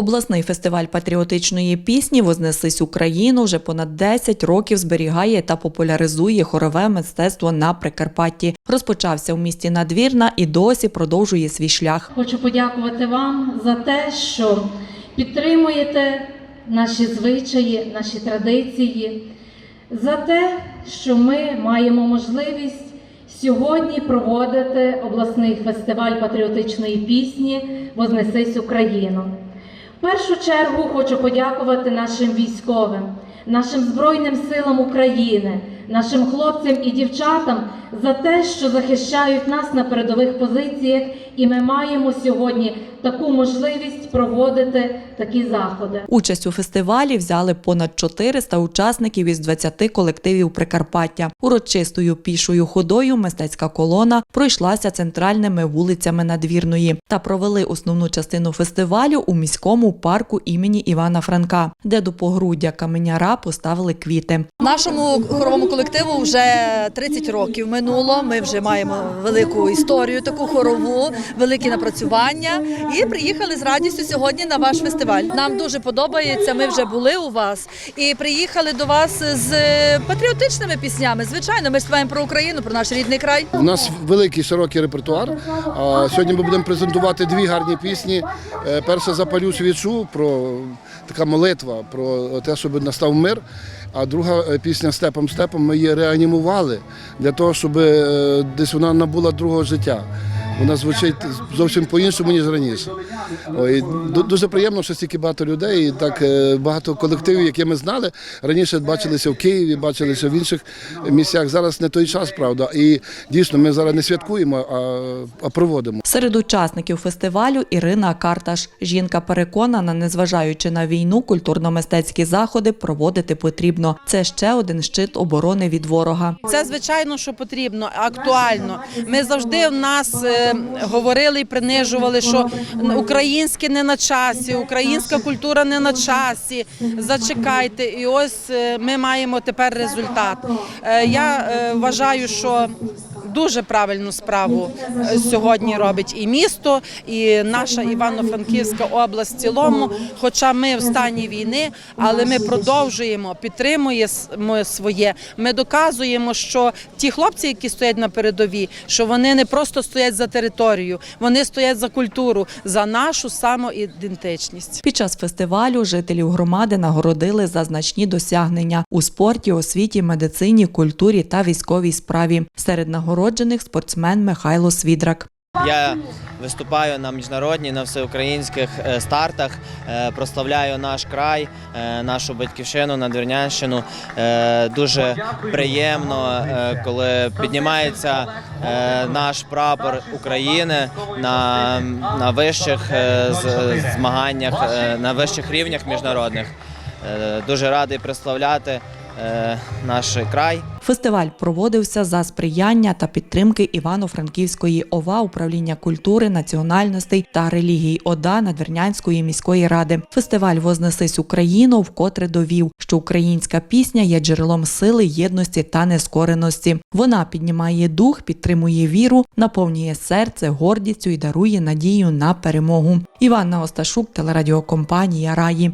Обласний фестиваль патріотичної пісні Вознесись Україну вже понад 10 років зберігає та популяризує хорове мистецтво на Прикарпатті. Розпочався у місті Надвірна і досі продовжує свій шлях. Хочу подякувати вам за те, що підтримуєте наші звичаї, наші традиції, за те, що ми маємо можливість сьогодні проводити обласний фестиваль патріотичної пісні Вознесись Україну. Першу чергу хочу подякувати нашим військовим, нашим Збройним силам України, нашим хлопцям і дівчатам за те, що захищають нас на передових позиціях, і ми маємо сьогодні таку можливість проводити такі заходи. Участь у фестивалі взяли понад 400 учасників із 20 колективів Прикарпаття. Урочистою пішою ходою мистецька колона пройшлася центральними вулицями Надвірної та провели основну частину фестивалю у міському парку імені Івана Франка, де до погруддя каменяра поставили квіти. Нашому хоровому колективу вже 30 років минуло. Ми вже маємо велику історію, таку хорову, великі напрацювання. І приїхали з радістю сьогодні на ваш фестиваль. Нам дуже подобається. Ми вже були у вас і приїхали до вас з патріотичними піснями. Звичайно, ми співаємо про Україну, про наш рідний край. У нас великий широкий репертуар. Сьогодні ми будемо презентувати дві гарні пісні. Е, Перша запалю свічу про така молитва про те, щоб настав мир. А друга е, пісня Степом Степом ми її реанімували для того, щоб е, десь вона набула другого життя. Вона звучить зовсім по-іншому, ніж раніше. Ой, дуже приємно, що стільки багато людей, і так е, багато колективів, які ми знали. Раніше бачилися в Києві, бачилися в інших місцях. Зараз не той час, правда. І дійсно ми зараз не святкуємо, а, а проводимо. Серед учасників фестивалю Ірина Карташ. Жінка переконана, незважаючи на війну, культурно-мистецькі заходи проводити потрібно. Це ще один щит оборони від ворога. Це звичайно, що потрібно, актуально. Ми завжди в нас е, говорили і принижували, що українське не на часі, українська культура не на часі. Зачекайте, і ось е, ми маємо тепер результат. Е, я е, вважаю, що Дуже правильну справу сьогодні робить і місто, і наша Івано-Франківська область в цілому. Хоча ми в стані війни, але ми продовжуємо підтримуємо своє. Ми доказуємо, що ті хлопці, які стоять на передовій, що вони не просто стоять за територію, вони стоять за культуру, за нашу самоідентичність. Під час фестивалю жителів громади нагородили за значні досягнення у спорті, освіті, медицині, культурі та військовій справі. Серед нагороджених спортсмен Михайло Свідрак. Я виступаю на міжнародних, на всеукраїнських е, стартах, е, прославляю наш край, е, нашу батьківщину, Надвірнянщину. Дуже приємно, коли піднімається наш прапор України на, на вищих змаганнях, на вищих рівнях міжнародних. Дуже радий представляти е, наш край. Фестиваль проводився за сприяння та підтримки Івано-Франківської ОВА управління культури, національностей та релігій ОДА Надвірнянської міської ради. Фестиваль Вознесись Україну вкотре довів, що українська пісня є джерелом сили, єдності та нескореності. Вона піднімає дух, підтримує віру, наповнює серце гордістю і дарує надію на перемогу. Іванна Осташук, телерадіокомпанія Раї.